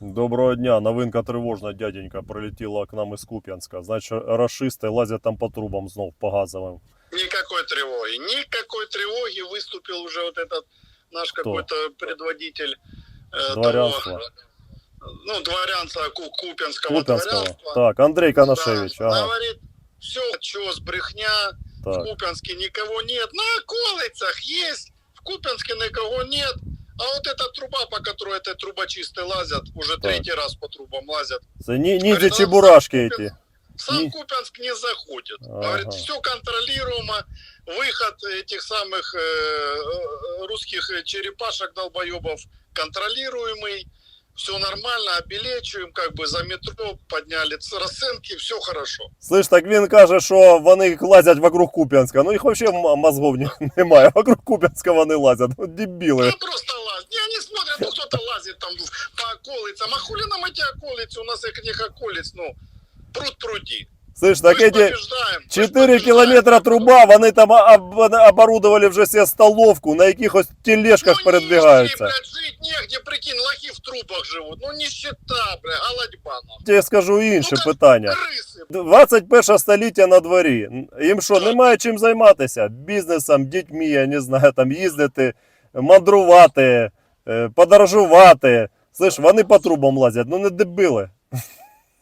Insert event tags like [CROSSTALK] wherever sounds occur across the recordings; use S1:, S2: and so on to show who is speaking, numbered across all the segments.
S1: Доброго дня. Новинка тривожна, дяденька, прилетіла к нам із Куп'янська. Значить, рашисти лазять там по трубам знов, по газовим.
S2: Никакой тревоги. Никакой тревоги. Выступил уже вот этот наш какой-то предводитель э,
S1: Дворянства.
S2: того, ну, дворянца Ку- Купинского,
S1: Куп'янського.
S2: дворянства.
S1: Так, Андрей
S2: Да,
S1: Канашевич. Ага,
S2: Говорит, все, чес, брехня, в
S1: так.
S2: Купянске никого нет. На околицах есть, в Купянске никого нет. А вот эта труба, по которой эти трубочисты лазят, уже
S1: Так.
S2: третий раз по трубам лазят,
S1: Це ні, ніндзя
S2: Говорит,
S1: чебурашки
S2: а,
S1: эти.
S2: сам
S1: Не-
S2: Купянск не заходит.
S1: Ага.
S2: Говорит, все контролируемо. Выход этих самых э, э, русских э, черепашек, долбоебов контролируемый. Все нормально, обелечиваем, как бы за метро подняли ц- расценки, все хорошо.
S1: Слышь, так він каже, що вони лазять вокруг Куп'янська. Ну їх взагалі м- мозгов ні- [LAUGHS] немає. Вокруг Куп'янська вони лазять. Ну, Дебіли.
S2: Ну, просто лазят. Не, они смотрят, ну кто-то лазит там в- по околицам. А хули нам эти околицы? У нас этих околиц, ну, пруд пруди.
S1: Слышь,
S2: Мы
S1: так
S2: ж
S1: эти
S2: побеждаем. мы ж
S1: 4
S2: побеждаем.
S1: кілометра труба, вони там об- оборудовали вже себе столовку, на якихось тележках
S2: ну,
S1: передвигаються.
S2: Нищие, блядь, жить негде, прикинь, лохи в трубах живут. Ну, нищета, бля, голодьба, нахуй.
S1: Я скажу інше
S2: Ну, так,
S1: питання.
S2: Крысы,
S1: 21 століття на дворі. Їм що, немає чим займатися? Бізнесом, дітьми, я не знаю, там їздити, мандрувати, е, подорожувати. Слиш, вони по трубам лазять, ну не дебили. [LAUGHS]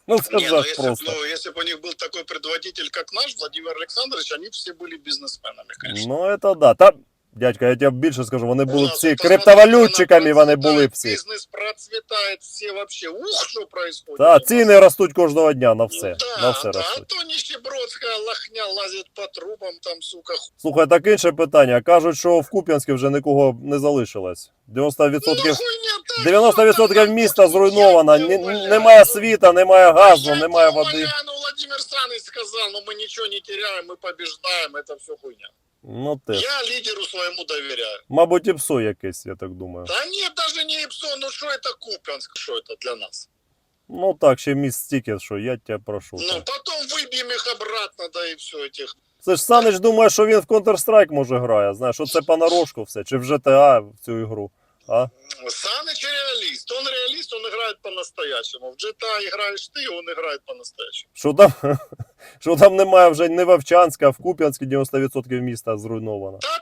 S1: Ну це
S2: Не,
S1: ж
S2: ну
S1: аж
S2: если,
S1: просто.
S2: ну, если бы у них был такой предводитель, как наш, Владимир Александрович, они все были бизнесменами, конечно.
S1: Ну це да. Та, дядька, я тебе більше скажу, вони
S2: У
S1: були
S2: нас,
S1: всі
S2: вот
S1: криптовалютчиками,
S2: посмотрите,
S1: вони були
S2: процветает,
S1: всі.
S2: Бизнес процветает, все вообще, ух, что происходит.
S1: Та ціни ростуть кожного дня на все.
S2: Да,
S1: На все
S2: да, а
S1: ростуть.
S2: то нищебродская лохня лазит по трубам, там, сука, ху-
S1: Слухай, так інше питання. Кажуть, що в Куп'янську вже нікого не залишилось. 90%
S2: Ну, хуйня, так,
S1: 90%
S2: що там,
S1: міста
S2: ну,
S1: зруйновано,
S2: я
S1: ні-
S2: умоляю.
S1: немає світа, немає газу,
S2: Я
S1: немає
S2: тебя
S1: води.
S2: умоляю, Ну, Владимир Саныч сказал, ну, мы ничего не теряем, мы побеждаем, это все хуйня.
S1: Ну теж.
S2: Я лидеру своему доверяю.
S1: Мабуть, і псо якесь, я так думаю.
S2: Да нет, даже не ИПСО, ну что это Купянск, что это для нас?
S1: Ну так, ще міст стільки, що я тебе прошу.
S2: Ну, потом выбьем их обратно, да и все этих.
S1: Це ж Санич думає, що він в Counter-Strike може грає. Знаєш, що це понарошку все, чи в GTA в цю ігру. А?
S2: Саныч реалист, он реалист, он играет по-настоящему. В GTA играешь ты, он играет по-настоящему.
S1: Що там, [LAUGHS] що там немає вже не Вовчанська, а в Куп'янську 90% міста зруйновано.
S2: Да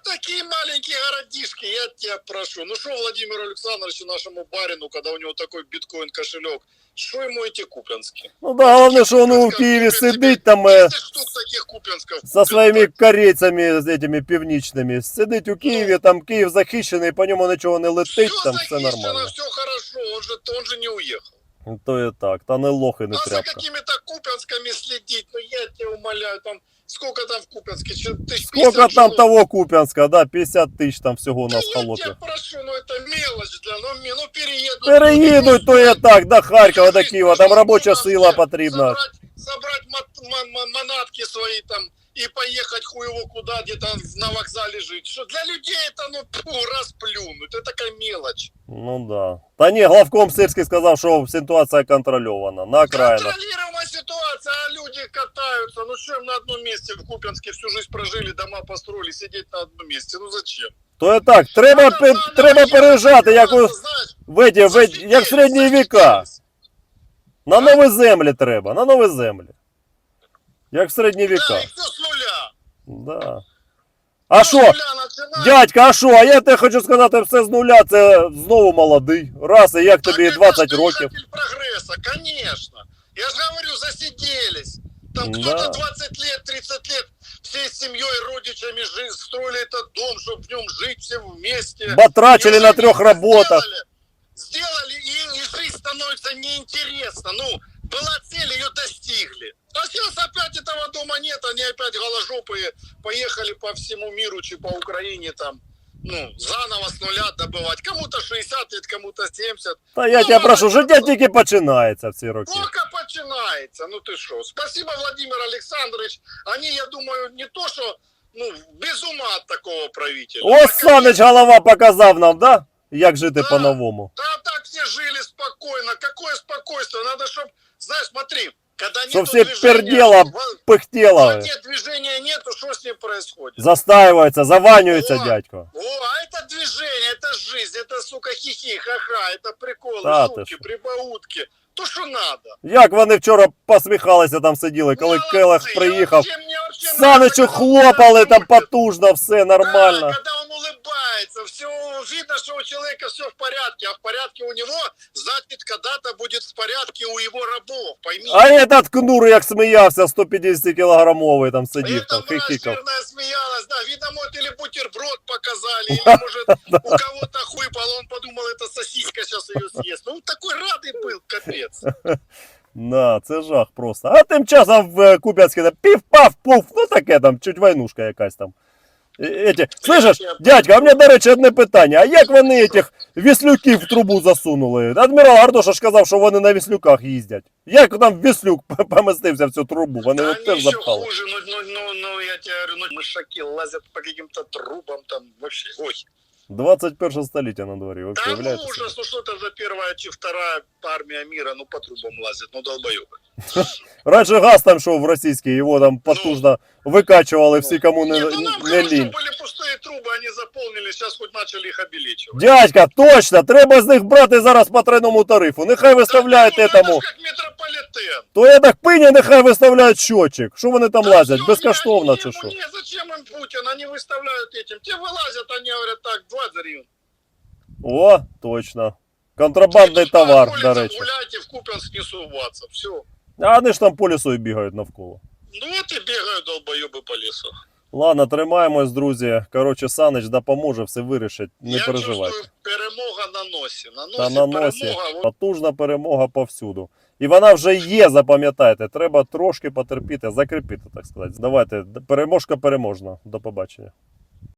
S2: такие городишки, я тебя прошу. Ну что Владимиру Александровичу, нашему барину, когда у него такой биткоин кошелек, что ему эти купянские?
S1: Ну да, головне, що воно у Києві сидить там
S2: 10 штук таких купянсков.
S1: со своїми корейцями, з этими північними. Сидить у Києві, там Київ захищений, по ньому нічого не летить, там все нормально.
S2: все хорошо, он же, он же не уехал.
S1: Ну, То і так, та не лохи, не
S2: а за какими-то купянскими следить, ну я тебя умоляю, там сколько там в Купянске? Тысяч
S1: Сколько там того Купянска, да, 50 тисяч там всього у
S2: Да
S1: нас
S2: я тебя
S1: холопів.
S2: прошу, ну это мелочь, для, ну, ми- ну переедут.
S1: Переїдуть, то я так, до Харкова, до Києва, там робоча сила потрібна.
S2: Собрать, собрать мат- ма- ма- манатки свои там и поехать хуево куда, где-то на вокзале жить. Что для людей это, ну, пу, расплюнуть, это такая мелочь.
S1: Ну да. Та ні, главком Сирський сказав, що ситуація контрольована, на окраїнах.
S2: Контролируемая ситуация, а люди катаются. Ну что им на одном месте в Купянске всю жизнь прожили, дома построили, сидеть на одном месте? Ну зачем?
S1: То і так, треба, пе- треба переїжджати, як, у,
S2: Знаешь,
S1: в эти, в эти, як в середні
S2: засидели,
S1: віка. На нові землі треба, на нові землі. Як в середні
S2: Да,
S1: віка.
S2: и все с нуля.
S1: Да. А
S2: Всё с
S1: що?
S2: нуля начинаем.
S1: Дядька, а що? А я тебе хочу сказати, все з нуля, це знову молодий. Раз, і як
S2: Так
S1: тобі
S2: это
S1: 20
S2: ж
S1: років.
S2: двигатель прогресса, конечно. Я же говорю, засиделись. Там
S1: Да.
S2: кто-то 20 лет, 30 лет всей семьей, родичами жи- строили этот дом, чтобы в нем жить все вместе.
S1: Батрачили
S2: И
S1: на
S2: жизнь
S1: трех работах.
S2: Сделали, сделали и, и жизнь становится неинтересна. Ну, была цель, ее достигли. А сейчас опять этого дома нет, они опять голожопые поехали по всему миру, чи по Украине там, ну, заново с нуля добывать. Кому-то 60 лет, кому-то 70.
S1: Та я
S2: Ну,
S1: тебе прошу,
S2: ладно,
S1: життя
S2: ну,
S1: тільки починається в ці роки.
S2: Только починается, ну ты что. Спасибо, Владимир Александрович. Они, я думаю, не то, что ну, без ума от такого правителя.
S1: Ось Санич голова показав нам, да? Як жити
S2: Да.
S1: по-новому.
S2: Да так все жили спокойно. Какое спокойствие? Надо, чтобы, знаешь, смотри, Когда
S1: Что
S2: нету
S1: все
S2: движения,
S1: пердела,
S2: во-
S1: пыхтело.
S2: вот нет движения нету, что с ним происходит?
S1: Застаюється, заванюється
S2: О!
S1: дядько.
S2: О, а это движение, это жизнь, это, сука, хихи, ха-ха, это приколы,
S1: Да, ты
S2: шутки,
S1: шо.
S2: прибаутки. То, что надо.
S1: Як вони вчора посміхалися там сиділи, коли
S2: Молодцы,
S1: Келех
S2: я
S1: приїхав.
S2: вообще- мне вообще
S1: Саничу
S2: нравится, когда он
S1: хлопали там
S2: шутит.
S1: потужно, все нормально.
S2: Да, когда он улыбается, все видно, что у человека все в порядке, а в порядке у него, значит, когда-то будет в порядке у его рабов, пойми.
S1: А этот кнур як сміявся, 150 кілограмовий там сидів,
S2: Эта
S1: там
S2: мразь
S1: хихикав.
S2: жирная смеялась, да, видно, может, или бутерброд показали, [LAUGHS] или, может, у кого-то хуй пал, он подумал, это сосиска сейчас ее съест. Ну, он такой радый был, капец. [LAUGHS]
S1: Да, це жах просто. А тим часом в е, Куп'янську там пів-пав, пуф, ну таке там, чуть войнушка якась там. Е, Еті, слышиш, дядька, а мені, до речі, одне питання. А як вони этих віслюків в трубу засунули? Адмірал Гардоша ж казав, що вони на віслюках їздять. Як там віслюк помістився в цю трубу? Вони
S2: Да
S1: от
S2: они
S1: теж
S2: еще
S1: запхали.
S2: хуже, ну, ну, ну, ну, я тебе говорю, ну, мышаки лазят по каким-то трубам там, вообще, ой.
S1: 21 століття на дворі,
S2: Да
S1: вообще,
S2: ну
S1: являєте
S2: ужас,
S1: собі?
S2: ну что это за первая чи вторая армия мира, ну по трубам лазят, ну долбоебы.
S1: Раніше газ там йшов в російський, його там потужно викачували всі, кому не,
S2: Нет, ну нам
S1: не
S2: хорошо
S1: лінь.
S2: были пустые трубы, они заполнились, сейчас хоть начали их обеличивать.
S1: Дядька, точно, треба з них брати зараз по тройному тарифу. Нехай виставляють
S2: Да, ну, это
S1: этому.
S2: ж как метрополитен.
S1: То я так пиня, нехай виставляють щочик. Що вони там
S2: Да
S1: лазять?
S2: всё,
S1: Безкоштовно
S2: не,
S1: чи
S2: не,
S1: що?
S2: Не, зачем им Путин? Они выставляют этим. Те вылазят, они говорят так, 20 гривен.
S1: О, точно. Контрабандний
S2: Идут по
S1: товар,
S2: улицам,
S1: до речі.
S2: Гуляйте, в Купянск не суваться. Все.
S1: А вони ж там по лісу і бігають навколо.
S2: Ну вот и бегают долбоебы по лесу.
S1: Ладно, тримаємось, друзі. Коротше, Санич допоможе, все вирішить. Не
S2: Я
S1: переживайте.
S2: чувствую, перемога на носі. На носі
S1: Та на носі
S2: перемога. от
S1: потужна перемога повсюду. І вона вже є, запам'ятайте. Треба трошки потерпіти, закріпити, так сказати. Давайте, переможка переможна. До побачення.